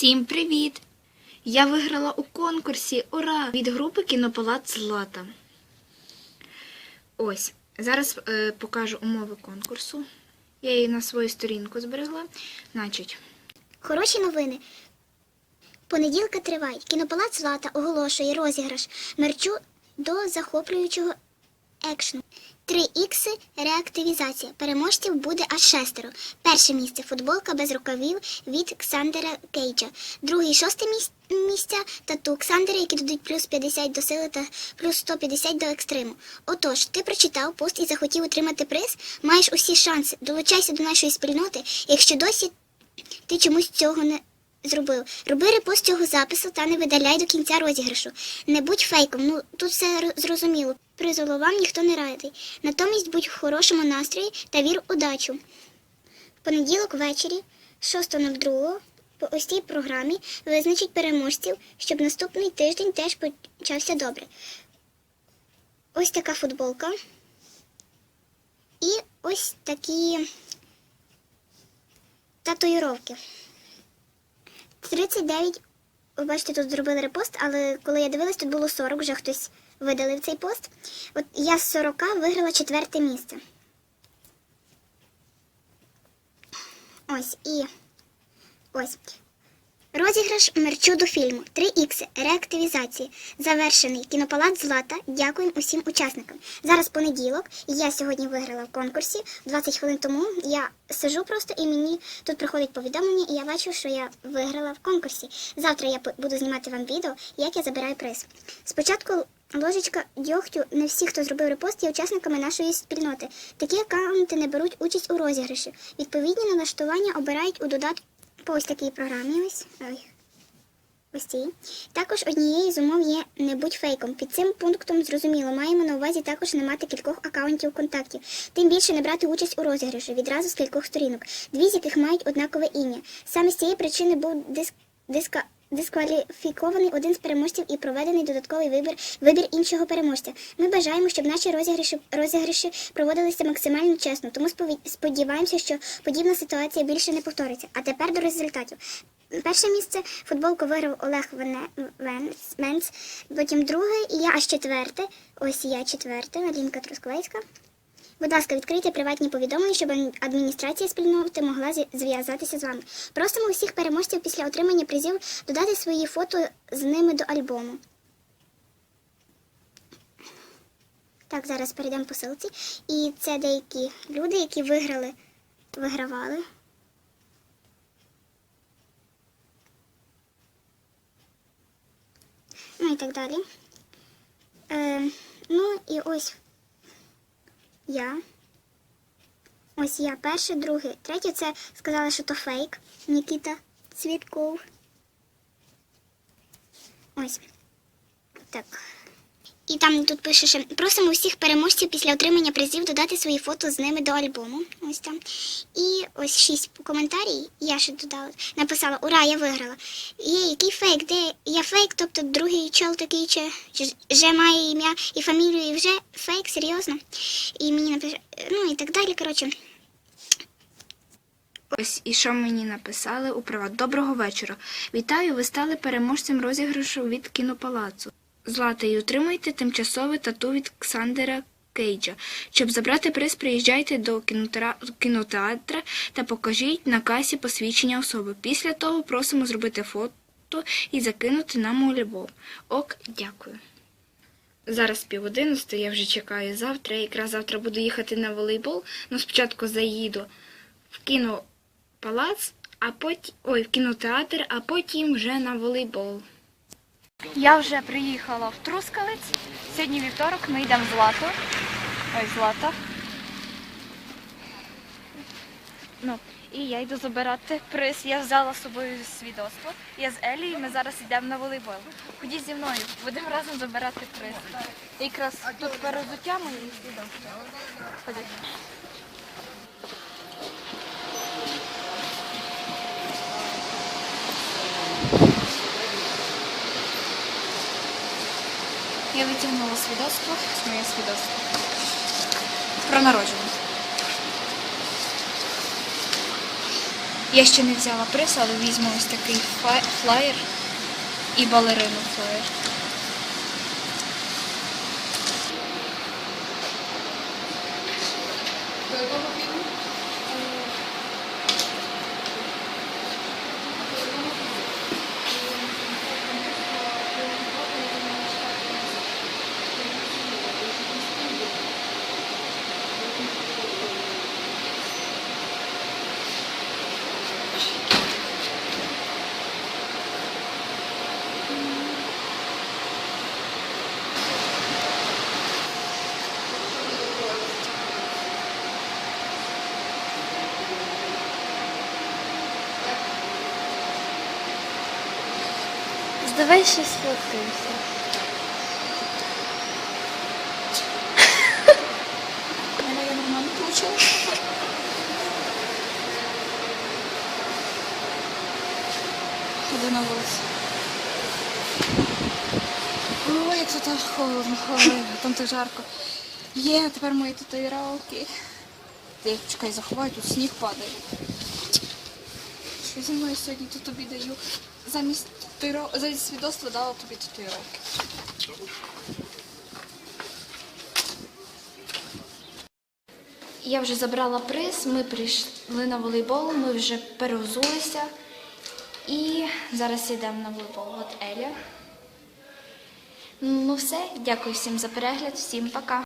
Всім привіт! Я виграла у конкурсі Ура! від групи Кінопалац Злата. Ось, зараз е, покажу умови конкурсу. Я її на свою сторінку зберегла. Значить, Хороші новини. Понеділка триває. Кінопалац Злата оголошує розіграш мерчу до захоплюючого екшну. 3 ікси реактивізація. Переможців буде аж шестеро. Перше місце футболка без рукавів від Ксандера Кейджа. Друге і шосте міс- місця тату Ксандера, які дадуть плюс 50 до сили та плюс 150 до екстриму. Отож, ти прочитав пост і захотів отримати приз, маєш усі шанси. Долучайся до нашої спільноти. Якщо досі ти чомусь цього не зробив. Роби репост цього запису та не видаляй до кінця розіграшу. Не будь фейком, ну тут все зрозуміло. Призолу вам ніхто не радий. Натомість будь в хорошому настрої та вір удачу. В понеділок ввечері, 6.02, по ось цій програмі визначить переможців, щоб наступний тиждень теж почався добре. Ось така футболка. І ось такі татуїровки. 39, ви бачите, тут зробили репост, але коли я дивилась, тут було 40, вже хтось видалив цей пост. От я з 40 виграла четверте місце. Ось і ось. Розіграш мерчу до фільму 3х реактивізації. Завершений кінопалац Злата. Дякуємо усім учасникам. Зараз понеділок, і я сьогодні виграла в конкурсі. 20 хвилин тому я сижу просто і мені тут приходить повідомлення, і я бачу, що я виграла в конкурсі. Завтра я буду знімати вам відео, як я забираю приз. Спочатку ложечка дьогтю не всі, хто зробив репост, є учасниками нашої спільноти. Такі аккаунти не беруть участь у розіграші. Відповідні налаштування обирають у додатку по ось такій програмі. Ось. Ось цій. Також однією з умов є не будь фейком. Під цим пунктом зрозуміло, маємо на увазі також не мати кількох акаунтів контактів. Тим більше не брати участь у розіграші відразу з кількох сторінок, дві з яких мають однакове ім'я. Саме з цієї причини був диск, диска, дискваліфікований один з переможців і проведений додатковий вибір, вибір іншого переможця. Ми бажаємо, щоб наші розіграші, розіграші проводилися максимально чесно, тому сподіваємося, що подібна ситуація більше не повториться. А тепер до результатів. Перше місце футболку виграв Олег Вене- Венц, Менц, потім друге, і я аж четверте. Ось я четверте, Алінка Трускавецька. Будь ласка, відкрийте приватні повідомлення, щоб адміністрація спільноти могла зв'язатися з вами. Просимо усіх переможців після отримання призів додати свої фото з ними до альбому. Так, зараз перейдемо по ссылці. І це деякі люди, які виграли, вигравали. Ну і так далі. Е, ну і ось я. Ось я перше, друге, третє. Це сказали, що то фейк. Нікіта Цвітков. Ось. Так. І там тут пише, що просимо усіх переможців після отримання призів додати свої фото з ними до альбому. Ось там. І ось шість коментарів. Я ще додала. Написала Ура, я виграла. Є, який фейк? Де я фейк? Тобто другий чол такий, чи вже має ім'я і фамілію, і вже фейк, серйозно. І мені напише, ну і так далі. Коротше, ось і що мені написали у приват. Доброго вечора. Вітаю, ви стали переможцем розіграшу від кінопалацу. Злата і отримуйте тимчасове тату від Ксандера Кейджа. Щоб забрати приз, приїжджайте до кінотеатра та покажіть на касі посвідчення особи. Після того просимо зробити фото і закинути нам у любов. Ок, дякую. Зараз пів одинадцяти, я вже чекаю завтра. Я якраз завтра буду їхати на волейбол. Ну, спочатку заїду в кінопалац, а потім ой, в кінотеатр, а потім вже на волейбол. Я вже приїхала в Трускавець. Сьогодні вівторок, ми йдемо в Злату. Ой, Злата. Ну, і я йду забирати приз. Я взяла з собою свідоцтво. Я з Елією, ми зараз йдемо на волейбол. Ходіть зі мною, будемо разом забирати приз. Якраз тут перезуття моє свідоцтво. Ходіть. Витягнула свідоцтво, моє свідоцтво. Про народження. Я ще не взяла приз, але візьму ось такий флаєр і балерину флаєр. Давай ще сфоткаємося. Я нормально получилось. Ходи на вулицю. Ой, тут холодно, холодно, там так жарко. Є, тепер мої татуїровки. Ти чекай, заховай, тут сніг падає. Зі сьогодні тут тобі даю? Замість татуїров... замість свідоцтва дала тобі татуїровки. Я вже забрала приз, ми прийшли на волейбол, ми вже переозулися. І зараз йдемо на волейбол. От Еля. Ну все, дякую всім за перегляд, всім пока.